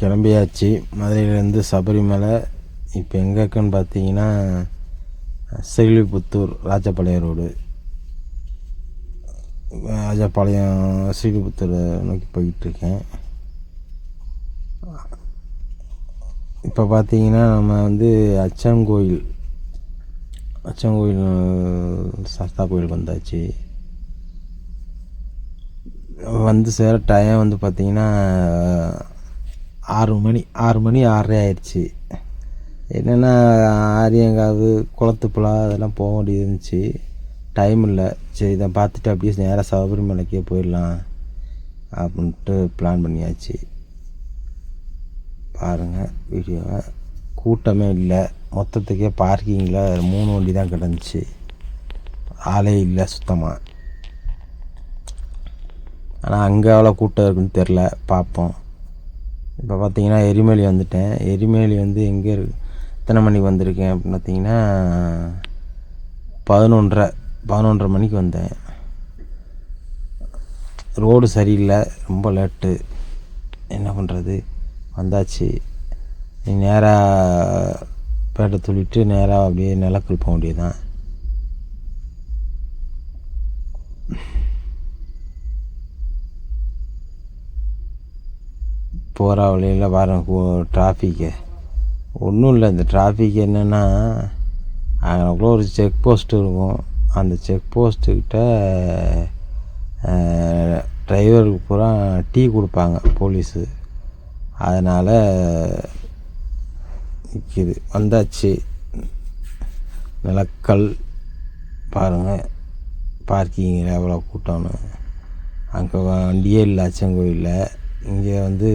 கிளம்பியாச்சு. மதுரையிலேருந்து சபரிமலை. இப்போ எங்கே இருக்குன்னு பார்த்தீங்கன்னா ஸ்ரீலிபுத்தூர் ராஜபாளையம் ரோடு. ராஜபாளையம் ஸ்ரீவில்லிபுத்தூரை நோக்கி போயிட்டுருக்கேன். இப்போ பார்த்தீங்கன்னா நம்ம வந்து அச்சங்கோயில் அச்சங்கோயில் சாஸ்தா கோயில் வந்தாச்சு. வந்து சேர டைம் வந்து பார்த்திங்கன்னா ஆறு மணி ஆறு மணி ஆறரை ஆயிடுச்சு. என்னென்னா ஆரியங்காவு குளத்துப்புழா அதெல்லாம் போக வேண்டியது இருந்துச்சு டைம் இல்லை. சரி இதை பார்த்துட்டு அப்படியே நேராக சபரிமலைக்கே போயிடலாம் அப்படின்ட்டு பிளான் பண்ணியாச்சு. பாருங்கள் வீடியோவை கூட்டமே இல்லை. மொத்தத்துக்கே பார்க்கிங்கில் மூணு வண்டி தான் கிடந்துச்சு. ஆளே இல்லை சுத்தமாக ஆனால் அங்கே எவ்வளோ கூட்டம் இருக்குன்னு தெரில. பார்ப்போம். இப்போ பார்த்தீங்கன்னா எரிமேலி வந்துட்டேன். எரிமேலி வந்து எங்கே இருக்கு எத்தனை மணிக்கு வந்திருக்கேன் அப்படின்னு பார்த்தீங்கன்னா பதினொன்றரை பதினொன்றரை மணிக்கு வந்தேன். ரோடு சரியில்லை ரொம்ப லேட்டு. என்ன பண்ணுறது வந்தாச்சு. நேராக பேட்டை துள்ளிட்டு நேராக அப்படியே நிலக்கல் போக வேண்டியதுதான். போகிற வழியில் வர டிராஃபிக்கு ஒன்றும் இல்லை இந்த டிராஃபிக் என்னென்னா அங்கனக்குள்ள ஒரு செக் போஸ்ட் இருக்கும். அந்த செக் போஸ்ட்டுக்கிட்ட டிரைவருக்கு பூரா டீ கொடுப்பாங்க போலீஸு. அதனால் நிற்கிது வந்தாச்சு. நிலக்கல் பாருங்கள் பார்க்கிங்கில் எவ்வளோ கூட்டம்னு. அங்கே வண்டியே இல்லை அச்சங்கோயிலில். இங்கே வந்து